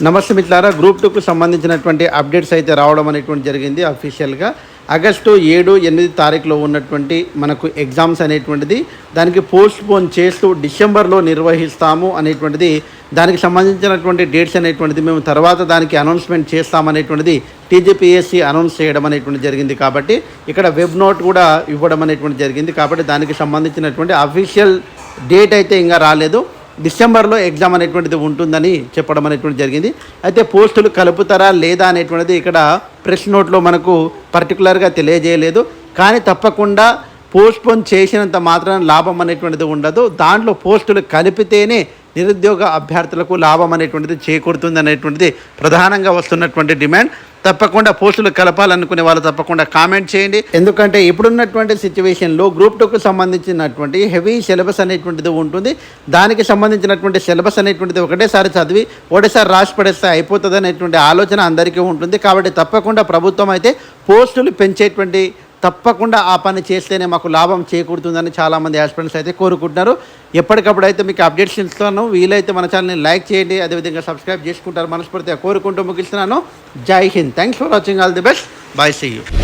నమస్తే మిత్రులారా గ్రూప్ టూకు సంబంధించినటువంటి అప్డేట్స్ అయితే రావడం అనేటువంటి జరిగింది అఫీషియల్గా ఆగస్టు ఏడు ఎనిమిది తారీఖులో ఉన్నటువంటి మనకు ఎగ్జామ్స్ అనేటువంటిది దానికి పోస్ట్ పోన్ చేస్తూ డిసెంబర్లో నిర్వహిస్తాము అనేటువంటిది దానికి సంబంధించినటువంటి డేట్స్ అనేటువంటిది మేము తర్వాత దానికి అనౌన్స్మెంట్ చేస్తామనేటువంటిది టీజీపీఎస్సీ అనౌన్స్ చేయడం అనేటువంటి జరిగింది కాబట్టి ఇక్కడ వెబ్ నోట్ కూడా ఇవ్వడం అనేటువంటి జరిగింది కాబట్టి దానికి సంబంధించినటువంటి అఫీషియల్ డేట్ అయితే ఇంకా రాలేదు. డిసెంబర్లో ఎగ్జామ్ అనేటువంటిది ఉంటుందని చెప్పడం అనేటువంటి జరిగింది. అయితే పోస్టులు కలుపుతారా లేదా అనేటువంటిది ఇక్కడ ప్రెస్ నోట్లో మనకు పర్టికులర్గా తెలియజేయలేదు. కానీ తప్పకుండా పోస్ట్పోన్ చేసినంత మాత్రం లాభం అనేటువంటిది ఉండదు. దాంట్లో పోస్టులు కలిపితేనే నిరుద్యోగ అభ్యర్థులకు లాభం అనేటువంటిది చేకూరుతుంది అనేటువంటిది ప్రధానంగా వస్తున్నటువంటి డిమాండ్. తప్పకుండా పోస్టులు కలపాలనుకునే వాళ్ళు తప్పకుండా కామెంట్ చేయండి. ఎందుకంటే ఇప్పుడున్నటువంటి సిచ్యువేషన్లో గ్రూప్ టూకు సంబంధించినటువంటి హెవీ సిలబస్ అనేటువంటిది ఉంటుంది. దానికి సంబంధించినటువంటి సిలబస్ అనేటువంటిది ఒకటేసారి చదివి ఒకటేసారి రాసి పడేస్తే అయిపోతుంది అనేటువంటి ఆలోచన అందరికీ ఉంటుంది. కాబట్టి తప్పకుండా ప్రభుత్వం అయితే పోస్టులు పెంచేటువంటి తప్పకుండా ఆ పని చేస్తేనే మాకు లాభం చేకూరుతుందని చాలామంది ఆస్పిరెంట్స్ అయితే కోరుకుంటున్నారు. ఎప్పటికప్పుడు అయితే మీకు అప్డేట్స్ ఇస్తున్నాను వీలైతే మన ఛానల్ని లైక్ చేయండి. అదేవిధంగా సబ్స్క్రైబ్ చేసుకుంటారు మనస్ఫూర్తిగా కోరుకుంటూ ముగిస్తున్నాను. Jai Hind. Thanks for watching all the best bye see you